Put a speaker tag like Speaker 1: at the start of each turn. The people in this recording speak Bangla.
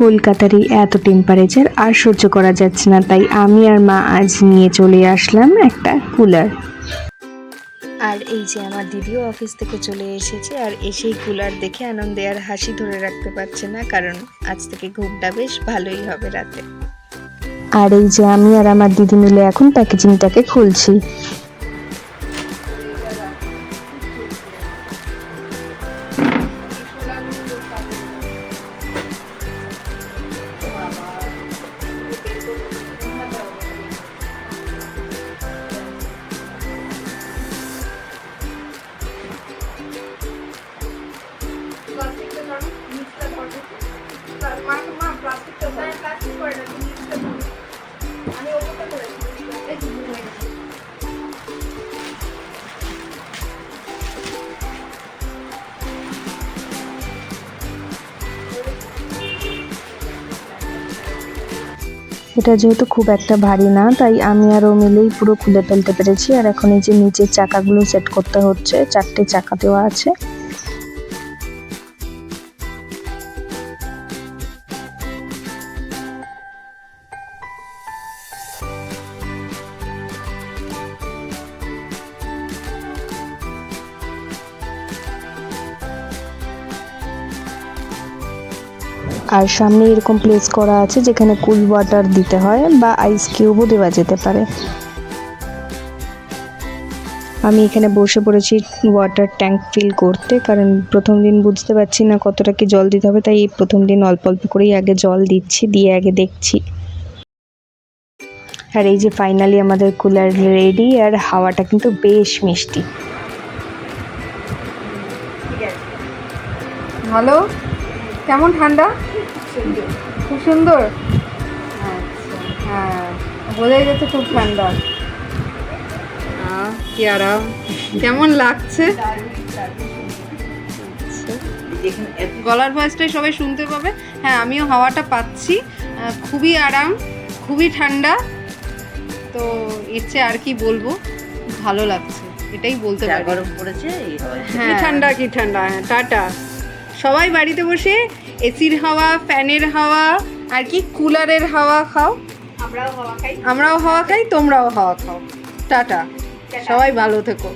Speaker 1: কলকাতারই এত টেম্পারেচার আর সহ্য করা যাচ্ছে না তাই আমি আর মা আজ নিয়ে চলে আসলাম একটা কুলার আর এই যে আমার দিদিও অফিস থেকে চলে এসেছে আর এসেই কুলার দেখে আনন্দে আর হাসি ধরে রাখতে পারছে না কারণ আজ থেকে ঘুমটা বেশ ভালোই হবে রাতে। আর এই যে আমি আর আমার দিদি মিলে এখন প্যাকেজিংটাকে খুলছি। এটা যেহেতু খুব একটা ভারী না, তাই আমি আর ও মিলেই পুরো খুলে ফেলতে পেরেছি। আর এখন এই যে নিচের চাকাগুলো সেট করতে হচ্ছে, চারটে চাকা দেওয়া আছে। আর সামনে এরকম প্লেস করা আছে যেখানে কুল ওয়াটার দিতে হয় বা আইস কিউবও দেওয়া যেতে পারে। আমি এখানে বসে পড়েছি ওয়াটার ট্যাঙ্ক ফিল করতে, কারণ প্রথম দিন বুঝতে পারছি না কতটা কি জল দিতে হবে, তাই এই প্রথম দিন অল্প অল্প করেই আগে জল দিচ্ছি, দিয়ে আগে দেখছি। আর এই যে ফাইনালি আমাদের কুলার রেডি আর হাওয়াটা কিন্তু বেশ মিষ্টি।
Speaker 2: ভালো? কেমন ঠান্ডা? খুব সুন্দর? আচ্ছা হ্যাঁ। বোঝাই যাচ্ছে খুব ঠান্ডা কি আরাম কেমন লাগছে? আচ্ছা। গলার ভয়েসটাই সবাই শুনতে পাবে। হ্যাঁ আমিও হাওয়াটা পাচ্ছি। খুবই আরাম খুবই ঠান্ডা। তো ইচ্ছে আর কি বলব? ভালো লাগছে। এটাই বলতে পারি।
Speaker 3: গরম পড়েছে হয়।
Speaker 2: কি ঠান্ডা কি ঠান্ডা। হ্যাঁ টাটা। সবাই বাড়িতে বসে এসির হাওয়া ফ্যানের হাওয়া আর কি কুলারের হাওয়া খাও। আমরাও হাওয়া খাই। আমরাও হাওয়া খাই তোমরাও হাওয়া খাও। টাটা। সবাই ভালো থেকো।